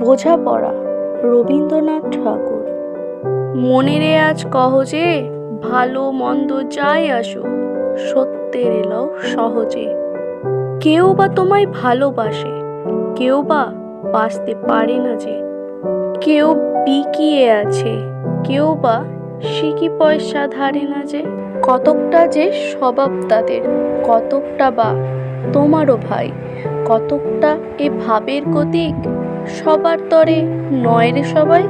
বোঝাপড়া, রবীন্দ্রনাথ ঠাকুর। মনে রে আজ কহ যে, ভালো মন্দ যাই আসো সত্যের এলো সহজে। কেউ বা তোমায় ভালোবাসে, কেউ বা বাঁচতে পারে না যে। কেউ বিকিয়ে আছে, কেউ বা সিকি পয়সা ধারে না যে। কতকটা যে স্বভাব তাদের, কতকটা বা তোমারও ভাই, কতকটা এ ভাবের গতিক সবার তরে নয় রে সবাই,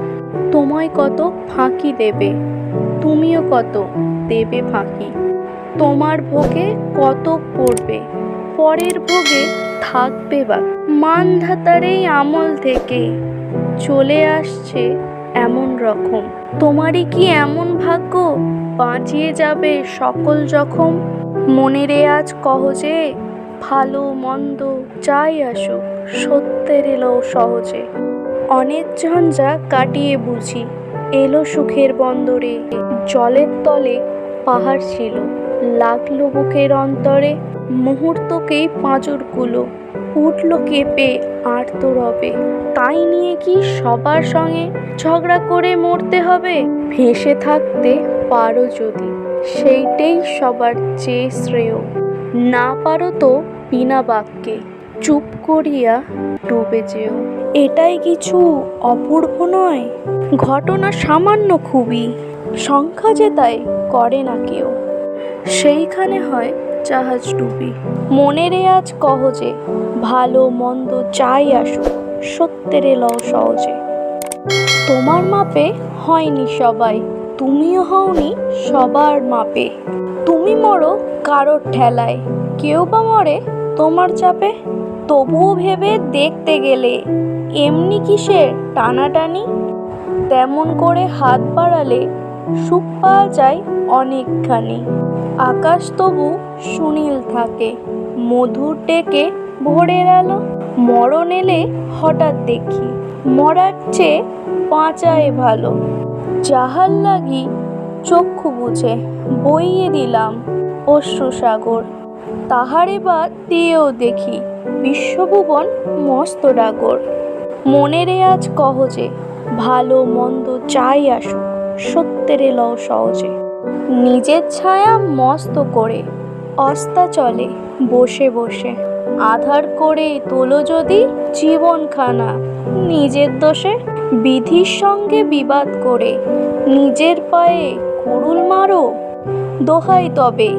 তোমায় কত ফাঁকি দেবে, তুমিও কত দেবে ফাঁকি। তোমার ভোগে কত পড়বে, পরের ভোগে থাকবে বা। মানধাতার এই আমল থেকে চলে আসছে এমন রকম। তোমারই কি এমন ভাগ্য? বাঁচিয়ে যাবে সকল জখম? মনের আজ কহ যে ভালো মন্দ যাই আসুক, সত্যের এলো সহজে। অনেক ঝঞ্ঝা কাটিয়ে বুঝি, এলো সুখের বন্দরে। জলের তলে পাহাড় ছিল, লাগল বুকের অন্তরে। মুহূর্তকেই পাঁজরগুলো উঠল কেঁপে আর্ত রবে। তাই নিয়ে কি সবার সঙ্গে ঝগড়া করে মরতে হবে? ভেসে থাকতে পারো যদি, সেইটাই সবার চেয়ে শ্রেয়। না পারো তো বিনা বাক্যে চুপ করিয়া ডুবে যেও। এটাই কিছু অপূর্ব নয়, ঘটনা সামান্য খুবই। সংখ্যা যে তাই করে না কেউ। সেইখানে হয় জাহাজ ডুবি। মনের আজ কহ যে ভালো মন্দ যাই আসুক, সত্যের এলও সহজে। তোমার মাপে হয়নি সবাই, তুমিও হওনি সবার মাপে। তুমি মরো কারোর ঠেলায়। কেউ বা মরে তোমার চাপে, তবুও ভেবে দেখতে গেলে এমনি কিসের টানাটানি? তেমন করে হাত বাড়ালে সুখ পাওয়া যায় অনেকখানি। আকাশ তবু সুনীল থাকে, মধুর ডেকে ভোরের আলো। মরণ এলে হঠাৎ দেখি, মরার চেয়ে বাঁচায় ভালো। যাহার লাগি চক্ষু বুঝে বইয়ে দিলাম অশ্রুসাগর। তাহারে বা দিয়েও দেখি বিশ্বভুবন মস্ত ডাগর। মনের আজ কহ যে, ভালো মন্দ চাই আসুক, সত্যের এলও সহজে। নিজের ছায়া মস্ত করে অস্তা চলে বসে বসে। আধার করে তোলো যদি জীবনখানা, নিজের দোষে বিধির সঙ্গে বিবাদ করে নিজের পায়ে কুড়ুল মারো। দোহাই তবে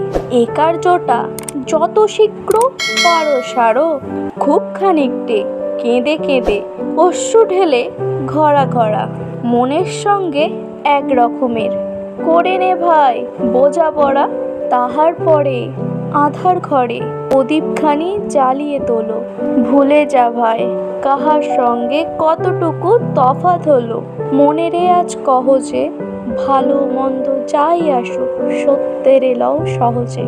একার জোটা যত শীঘ্র পারো সারো। খুব খানিকটে কেঁদে কেঁদে, অশ্রু ঢেলে ঘরা ঘরা, মনের সঙ্গে এক রকমের। করে নে ভাই, বোঝা পড়া, তাহার পরে আধার ঘরে প্রদীপখানি জ্বালিয়ে তোলো। ভুলে যা ভাই, কাহার সঙ্গে কতটুকু তফাত হলো মনেরে আজ কহ যে ভালো মন্দ যাই আসুক সত্যের এলাও সহজে।